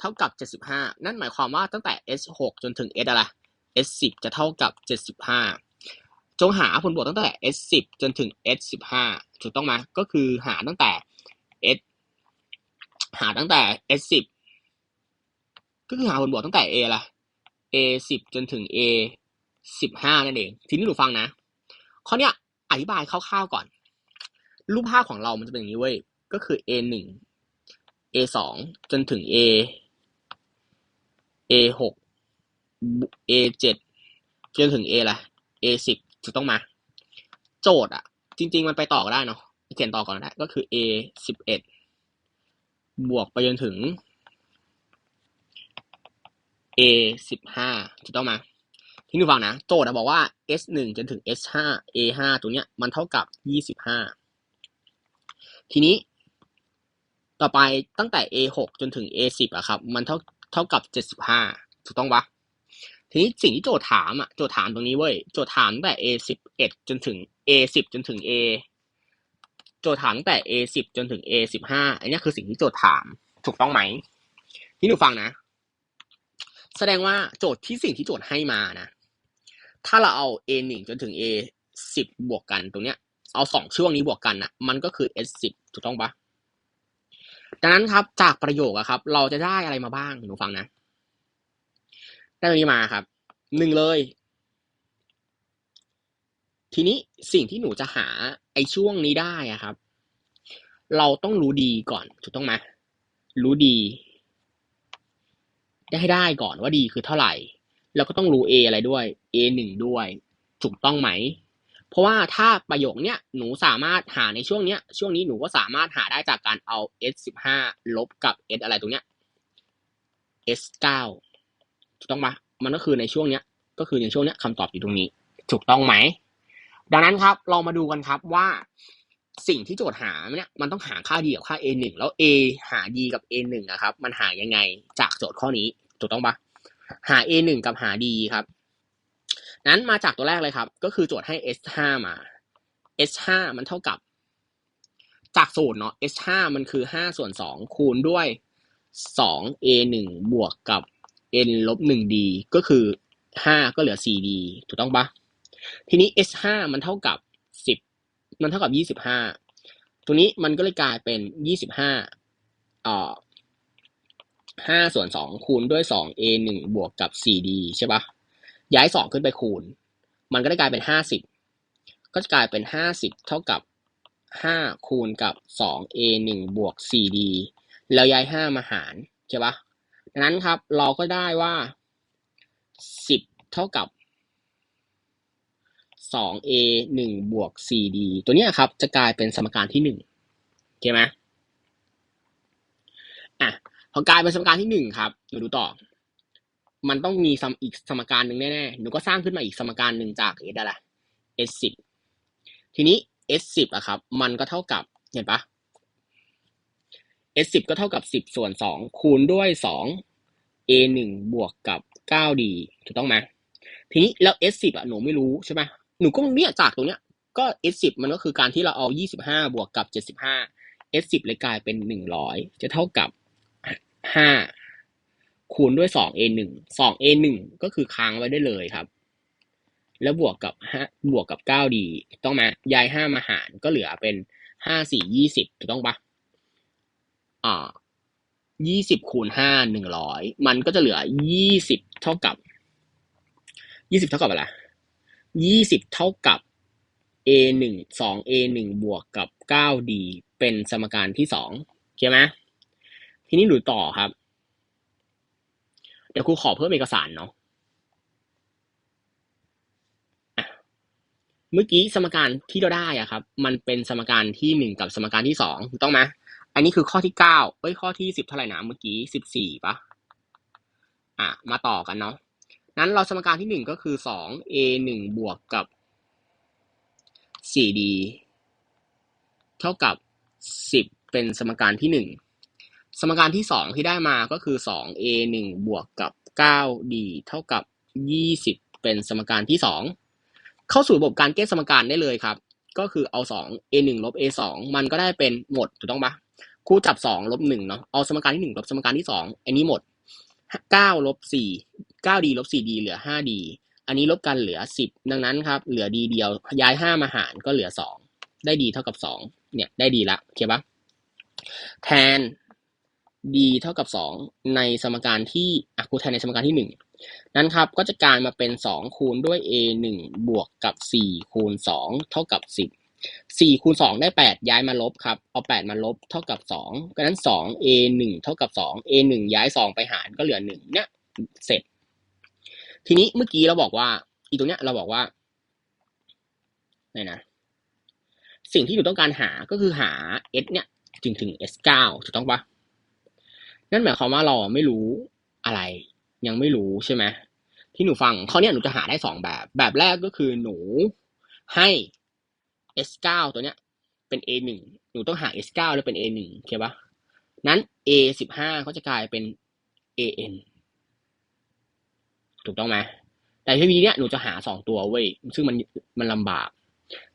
เท่ากับ 75 นั่นหมายความว่าตั้งแต่ s 6 จนถึง s อะไร s 10 จะเท่ากับ 75 จงหาผลบวกตั้งแต่ s 10 จนถึง s 15 ถูกต้องไหมก็คือหาตั้งแต่ s หาตั้งแต่ s 10 ก็คือหาผลบวกตั้งแต่ a ละ a 10 จนถึง a 15 นั่นเอง ทีนี้หนูฟังนะ ข้อเนี้ยอธิบายคร่าวๆก่อน รูปภาพของเรามันจะเป็นอย่างนี้เว้ย ก็คือ a 1 a 2จนถึง a a 6 a 7จนถึง a ละ a 10ถูกต้องมา โจทย์อะจริง ๆ มันไปต่อก็ได้เนาะเขียนต่อก่อนก็ได้ก็คือ a 11บวกไปจนถึง a 15ถูกต้องมา ที่หนูฟังนะ โจทย์บอกว่า s 1จนถึง s 5 a 5ตัวเนี้ยมันเท่ากับ25ทีนี้ ต่อไปตั้งแต่ a 6จนถึง a 10อะครับ มันเท่า เท่ากับ75ถูกต้องปะทีนี้สิ่งที่โจทย์ถามอะโจทย์ถามตรงนี้เว้ยโจทย์ถามตั้งแต่ a 11จนถึง a 10จนถึง a โจทย์ถามตั้งแต่ a 10จนถึง a 15อันนี้คือสิ่งที่โจทย์ถามถูกต้องไหมที่หนูฟังนะ แสดงว่าโจทย์ที่สิ่งที่โจทย์ให้มานะ ถ้าเราเอา a 1จนถึง a 10บวกกันตรงเนี้ยเอาสองช่วงนี้บวกกันอะ มันก็คือ s 10ถูกต้องปะ ดังนั้นครับจากประโยคอะครับ เราจะได้อะไรมาบ้างหนูฟังนะ ได้ตรงนี้มาครับหนึ่งเลย ทีนี้สิ่งที่หนูจะหาไอ้ช่วงนี้ได้อะครับ เราต้องรู้ดีก่อนถูกต้องไหมรู้ดี ได้ให้ได้ก่อนว่าดีคือเท่าไหร่ แล้วก็ต้องรู้ A อะไรด้วย A หนึ่งด้วย ถูกต้องไหม เพราะว่าถ้าประโยคเนี้ยหนูสามารถหาในช่วงเนี้ยช่วงนี้หนูก็สามารถหาได้จากการเอา s สิบห้าลบกับ s อะไรตรงเนี้ย s เก้าถูกต้องปะมันก็คือในช่วงเนี้ย ก็คือในช่วงเนี้ยคำตอบอยู่ตรงนี้ ถูกต้องไหม ดังนั้นครับเรามาดูกันครับว่าสิ่งที่โจทย์หาเนี่ยมันต้องหาค่า d กับค่า a หนึ่งแล้ว a หา d กับ a หนึ่งอะครับ มันหายังไงจากโจทย์ข้อนี้ ถูกต้องปะหา a หนึ่งกับหา d ครับ นั้นมาจากตัวแรกเลยครับ ก็คือโจทย์ให้ s ห้ามา s ห้ามันเท่ากับ จากสูตรเนาะ s ห้ามันคือห้าส่วนสองคูณด้วยสอง a หนึ่งบวกกับ n ลบหนึ่ง d ก็คือห้าก็เหลือสี่ d ถูกต้องปะทีนี้ s ห้ามันเท่ากับสิบมันเท่ากับยี่สิบห้าตัวนี้มันก็เลยกลายเป็นยี่สิบห้าอ่อห้าส่วนสองคูณด้วยสอง a หนึ่งบวกกับสี่ d ใช่ปะ ย้ายสองขึ้นไปคูณ มันก็ได้กลายเป็นห้าสิบก็จะกลายเป็นห้าสิบเท่ากับห้าคูณกับสอง a หนึ่งบวกสี่ d แล้วย้ายห้ามาหารใช่ปะดังนั้นครับเราก็ได้ว่าสิบเท่ากับสอง a หนึ่งบวกสี่ d ตัวเนี้ยครับจะกลายเป็นสมการที่หนึ่งโอเคไหมอะพอกลายเป็นสมการที่หนึ่งครับเดี๋ยวดูต่อ มันต้องมีสมอีกสมการหนึ่งแน่ๆ หนูก็สร้างขึ้นมาอีกสมการหนึ่งจาก s อะไร s สิบทีนี้ s สิบอะครับ มันก็เท่ากับเห็นปะ s สิบก็เท่ากับสิบส่วนสองคูณด้วยสอง a หนึ่งบวกกับเก้า d ถูกต้องไหมทีนี้แล้ว s สิบอะหนูไม่รู้ใช่ไหมหนูก็เนี่ยจากตรงเนี้ยก็ s สิบมันก็คือการที่เราเอายี่สิบห้าบวกกับเจ็ดสิบห้า s สิบเลยกลายเป็นหนึ่งร้อยจะเท่ากับห้า คูณด้วยสอง a หนึ่งสอง a หนึ่งก็คือค้างไว้ได้เลยครับ แล้วบวกกับห้าบวกกับเก้าดีต้องมาย้ายห้ามาหารก็เหลือเป็นห้าสี่ยี่สิบถูกต้องปะอ่ายี่สิบคูณห้าหนึ่งร้อยมันก็จะเหลือยี่สิบเท่ากับยี่สิบเท่ากับอะไรยี่สิบเท่ากับ a หนึ่งสอง a หนึ่งบวกกับเก้า d เป็นสมการที่สองใช่ไหมทีนี้หนูต่อครับ เดี๋ยวครูขอเพิ่มเอกสารเนาะเมื่อกี้สมการที่เราได้อะครับ มันเป็นสมการที่หนึ่งกับสมการที่สองถูกต้องไหมอันนี้คือข้อที่เก้าเอ้ยข้อที่สิบเท่าไหร่นะเมื่อกี้สิบสี่ปะอะมาต่อกันเนาะนั้นเราสมการที่หนึ่งก็คือสอง a หนึ่งบวกกับสี่ d เท่ากับสิบเป็นสมการที่หนึ่ง สมการที่สองที่ได้มาก็คือสอง a หนึ่งบวกกับเก้า d เท่ากับยี่สิบเป็นสมการที่สองเข้าสู่ระบบการแก้สมการได้เลยครับ ก็คือเอาสอง a หนึ่งลบ a สองมันก็ได้เป็นหมดถูกต้องปะครูจับสองลบหนึ่งเนาะเอาสมการที่หนึ่งลบสมการที่สองอันนี้หมดเก้าลบสี่เก้าดีลบสี่ดีเหลือห้าดีอันนี้ลบกันเหลือสิบดังนั้นครับเหลือดีเดียวย้ายห้ามาหารก็เหลือสองได้ดีเท่ากับสองเนี่ยได้ดีละโอเคปะแทน d เท่ากับสองในสมการที่อะครูแทนในสมการที่หนึ่งนั้นครับก็จะกลายมาเป็นสองคูณด้วย a หนึ่งบวกกับสี่คูณสองเท่ากับสิบสี่คูณสองได้แปดย้ายมาลบครับ เอาแปดมาลบเท่ากับสองก็นั้นสอง a หนึ่งเท่ากับสอง a หนึ่งย้ายสองไปหารก็เหลือหนึ่งเนี่ย เสร็จ ทีนี้เมื่อกี้เราบอกว่า อีตรงเนี้ยเราบอกว่าไหนนะ สิ่งที่หนูต้องการหาก็คือหา s เนี่ย ถึงถึง s เก้าถูกต้องปะ นั่นหมายความว่าเราไม่รู้อะไร ยังไม่รู้ใช่ไหมที่หนูฟังขาวเนี่ยหนูจะหาได้สองแบบ แบบแรกก็คือหนูให้ s เก้าตัวเนี้ย เป็น a หนึ่งหนูต้องหา s เก้าแล้วเป็น a หนึ่งโอเคปะนั้น a สิบห้าก็จะกลายเป็น a n ถูกต้องไหมแต่ทีนี้เนี่ยหนูจะหาสองตัวเว้ยซึ่งมันมันลำบาก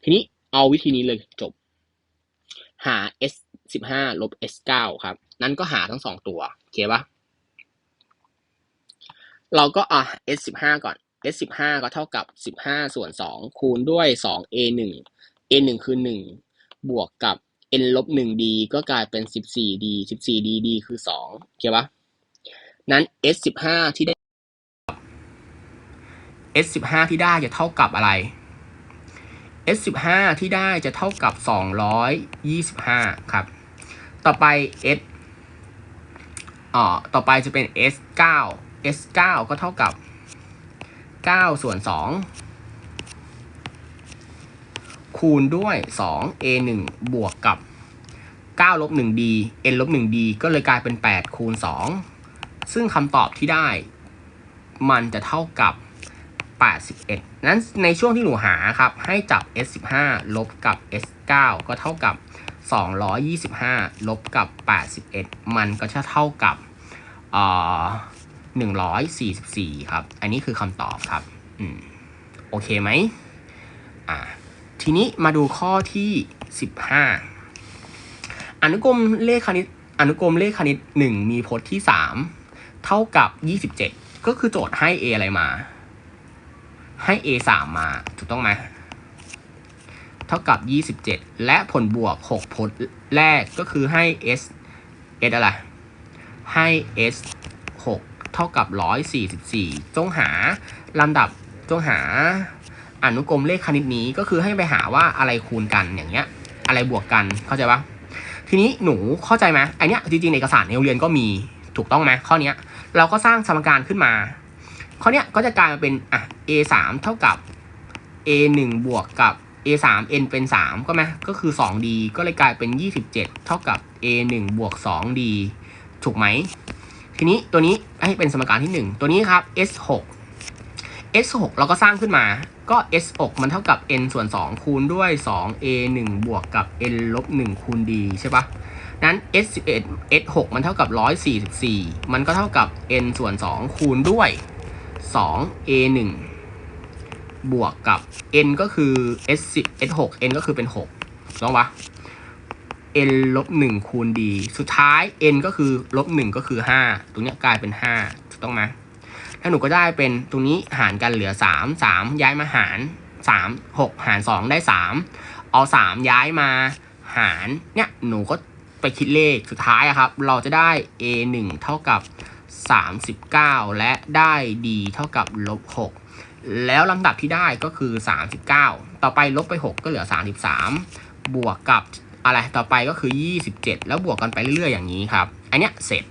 ทีนี้เอาวิธีนี้เลยจบ หา s สิบห้าลบ s เก้าครับ นั้นก็หาทั้งสองตัวโอเคปะเราก็อะ s สิบห้าก่อน s สิบห้าก็เท่ากับสิบห้าส่วนสองคูณด้วยสอง a หนึ่ง a หนึ่งคือหนึ่งบวกกับ n ลบหนึ่ง d ก็กลายเป็นสิบสี่ d สิบสี่ d d คือสองโอเคปะนั้น s สิบห้าที่ได้ s สิบห้าที่ได้จะเท่ากับอะไร s สิบห้าที่ได้จะเท่ากับสองร้อยยี่สิบห้าครับ ต่อไป s อ่อต่อไปจะเป็น s เก้า s เก้าก็เท่ากับเก้าส่วนสองคูณด้วยสอง a หนึ่งบวกกับเก้าลบหนึ่ง d n ลบหนึ่ง d ก็เลยกลายเป็นแปดคูณสองซึ่งคำตอบที่ได้ มันจะเท่ากับ 81 นั้นในช่วงที่หนูหาครับ ให้จับ S15 ลบกับ S9 ก็เท่ากับ 225 ลบกับ 81 มันก็จะเท่ากับเอ่อ144ครับ อันนี้คือคำตอบครับ อืม โอเคไหมอ่า ทีนี้มาดูข้อที่15อนุกรมเลขคณิต อนุกรมเลขคณิต1มีพจน์ที่3เท่ากับ27ก็คือโจทย์ให้ a อะไรมา ให้ a สามมา ถูกต้องไหม เท่ากับ 27 และผลบวก6พจน์แรกก็คือให้ s s อะไร ให้ s 6 เท่ากับ 144 จงหาลำดับจงหาอนุกรมเลขคณิตนี้ก็คือให้ไปหาว่าอะไรคูณกันอย่างเงี้ย อะไรบวกกันเข้าใจปะทีนี้หนูเข้าใจไหมไอเนี้ยจริงๆในเอกสารในโรงเรียนก็มีถูกต้องไหมข้อเนี้ยเราก็สร้างสมการขึ้นมา ข้อเนี้ยก็จะกลายมาเป็นอะ a สามเท่ากับ a หนึ่งบวกกับ a สาม n เป็นสามก็ไหมก็คือสอง d ก็เลยกลายเป็นยี่สิบเท่ากับ a หนึ่งบวกสอง d ถูกไหม ทีนี้ตัวนี้ให้เป็นสมการที่หนึ่งตัวนี้ครับ s หก s หกเราก็สร้างขึ้นมาก็ s หกมันเท่ากับ n ส่วนสองคูณด้วยสอง a หนึ่งบวกกับ n ลบหนึ่งคูณ d ใช่ปะนั้น s 11 s 6มันเท่ากับ 144 มันก็เท่ากับ n ส่วน 2 คูณด้วย 2 a 1 บวกกับ n ก็คือ s 10 s 6 n ก็คือเป็น6ถูกต้องปะ n ลบ1คูณ d สุดท้าย n ก็คือลบ1ก็คือ 5 ตรงนี้กลายเป็น5ถูกต้องไหมถ้าหนูก็ได้เป็นตรงนี้หารกันเหลือ 3 3 ย้ายมาหาร 3 6 หาร 2 ได้ 3 เอา 3 ย้ายมาหารเนี่ยหนูก็ไปคิดเลขสุดท้ายอะครับ เราจะได้ a 1เท่ากับ 39 และได้ d เท่ากับลบ6 แล้วลำดับที่ได้ก็คือ 39 ต่อไปลบไป 6 ก็เหลือ 33 บวกกับอะไรต่อไปก็คือ 27 แล้วบวกกันไปเรื่อยๆอย่างนี้ครับ อันเนี้ยเสร็จ